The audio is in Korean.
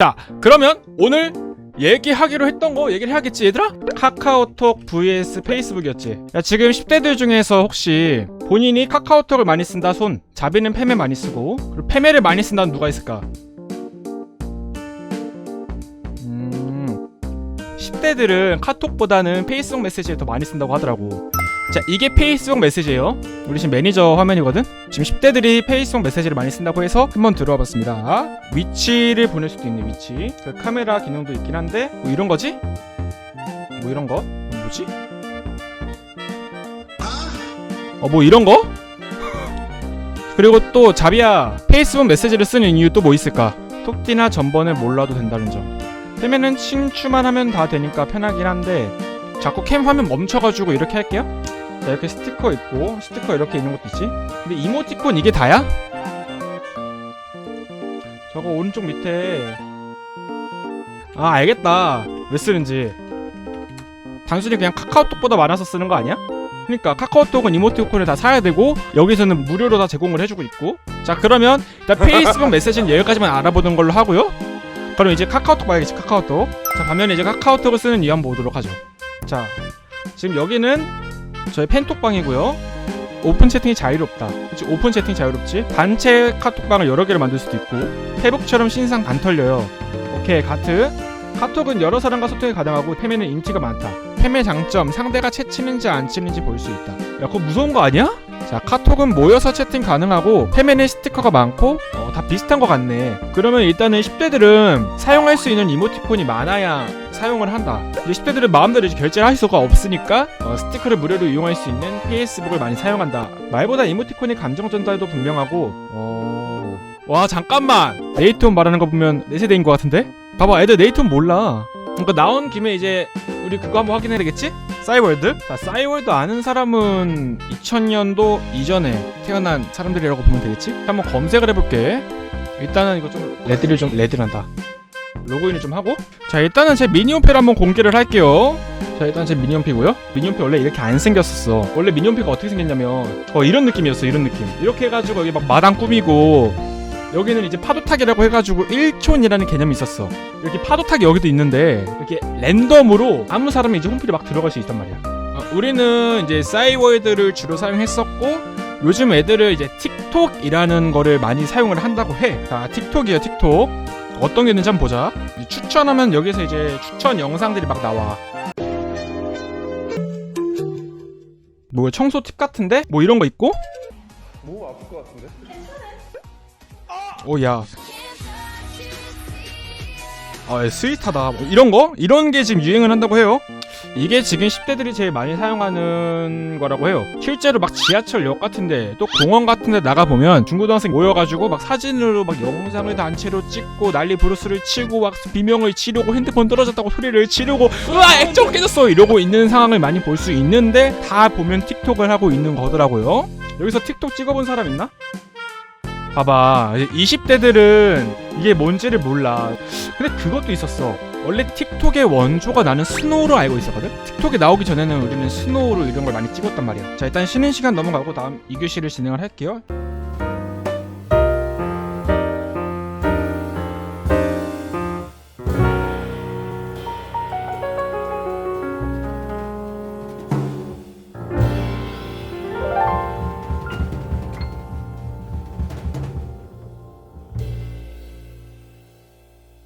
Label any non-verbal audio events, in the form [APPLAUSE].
자 그러면 오늘 얘기하기로 했던 거 얘기를 해야겠지 얘들아? 카카오톡 vs 페이스북이었지 야 지금 10대들 중에서 혹시 본인이 카카오톡을 많이 쓴다 손 자비는 페메 많이 쓰고 그리고 페메를 많이 쓴다는 누가 있을까? 음 10대들은 카톡보다는 페이스북 메시지를 더 많이 쓴다고 하더라고 자 이게 페이스북 메시지예요 우리 지금 매니저 화면이거든 지금 10대들이 페이스북 메시지를 많이 쓴다고 해서 한번 들어와 봤습니다 위치를 보낼 수도 있네 위치 그 카메라 기능도 있긴 한데 뭐 이런 거지? 뭐 이런 거? 뭐지? 어 뭐 이런 거? 그리고 또 자비야 페이스북 메시지를 쓰는 이유 또 뭐 있을까? 톡띠나 전번을 몰라도 된다는 점 페메는 친추만 하면 다 되니까 편하긴 한데 자꾸 캠 화면 멈춰가지고 이렇게 할게요 자 이렇게 스티커 있고 스티커 이렇게 있는 것도 있지? 근데 이모티콘 이게 다야? 저거 오른쪽 밑에. 아 알겠다. 왜 쓰는지. 단순히 그냥 카카오톡보다 많아서 쓰는 거 아니야? 그러니까 카카오톡은 이모티콘을 다 사야 되고 여기서는 무료로 다 제공을 해주고 있고. 자 그러면 일단 페이스북 [LAUGHS] 메시지는 여기까지만 알아보는 걸로 하고요. 그럼 이제 카카오톡 봐야겠지 카카오톡. 자 반면에 이제 카카오톡을 쓰는 이유 한번 보도록 하죠. 자 지금 여기는 저희 팬톡방이고요. 오픈 채팅이 자유롭다. 그치 오픈 채팅 자유롭지? 단체 카톡방을 여러 개를 만들 수도 있고 페북처럼 신상 안 털려요. 오케이 가트. 카톡은 여러 사람과 소통이 가능하고 페메는 인기가 많다. 페메 장점 상대가 채 치는지 안 치는지 볼 수 있다. 야 그거 무서운 거 아니야? 자 카톡은 모여서 채팅 가능하고 페메는 스티커가 많고 어, 다 비슷한 것 같네. 그러면 일단은 10대들은 사용할 수 있는 이모티콘이 많아야 사용을 한다 이제 10대들은 마음대로 이제 결제를 할 수가 없으니까 어, 스티커를 무료로 이용할 수 있는 페이스북을 많이 사용한다 말보다 이모티콘이 감정 전달도 분명하고 어... 와 잠깐만 네이트홈 말하는 거 보면 내 세대인 것 같은데? 봐봐 애들 네이트홈 몰라 그러니까 나온 김에 이제 우리 그거 한번 확인해야 되겠지? 싸이월드? 자 싸이월드 아는 사람은 2000년도 이전에 태어난 사람들이라고 보면 되겠지? 한번 검색을 해볼게 일단은 이거 좀 레드를 좀 레드란다 로그인을 좀 하고. 자 일단은 제 미니홈피를 한번 공개를 할게요. 자 일단 제 미니홈피고요. 미니홈피 원래 이렇게 안 생겼었어. 원래 미니홈피가 어떻게 생겼냐면 어 이런 느낌이었어 이런 느낌. 이렇게 해가지고 여기 막 마당 꾸미고 여기는 이제 파도타기라고 해가지고 1촌이라는 개념이 있었어. 이렇게 파도타기 여기도 있는데 이렇게 랜덤으로 아무 사람이 이제 홈피를 막 들어갈 수 있단 말이야. 어, 우리는 이제 싸이월드를 주로 사용했었고 요즘 애들을 이제 틱톡이라는 거를 많이 사용을 한다고 해. 자, 틱톡이에요, 틱톡. 어떤 게 있는지 한번 보자. 이 추천하면 여기서 이제 추천 영상들이 막 나와. 뭐 청소 팁 같은데? 뭐 이런 거 있고? 뭐 아플 것 같은데? 오, 야. 아, 예, 스윗하다. 뭐 이런 거? 이런 게 지금 유행을 한다고 해요. 이게 지금 10대들이 제일 많이 사용하는 거라고 해요. 실제로 막 지하철역 같은데 또 공원 같은데 나가보면 중고등학생 모여가지고 막 사진으로 막 영상을 단체로 찍고 난리 브루스를 치고 막 비명을 지르고 핸드폰 떨어졌다고 소리를 지르고 으아 액정 깨졌어 이러고 있는 상황을 많이 볼 수 있는데 다 보면 틱톡을 하고 있는 거더라고요. 여기서 틱톡 찍어본 사람 있나? 봐봐 20대들은 이게 뭔지를 몰라. 근데 그것도 있었어. 원래 틱톡의 원조가 나는 스노우로 알고 있었거든? 틱톡에 나오기 전에는 우리는 스노우로 이런 걸 많이 찍었단 말이야. 자 일단 쉬는 시간 넘어가고 다음 2교시를 진행을 할게요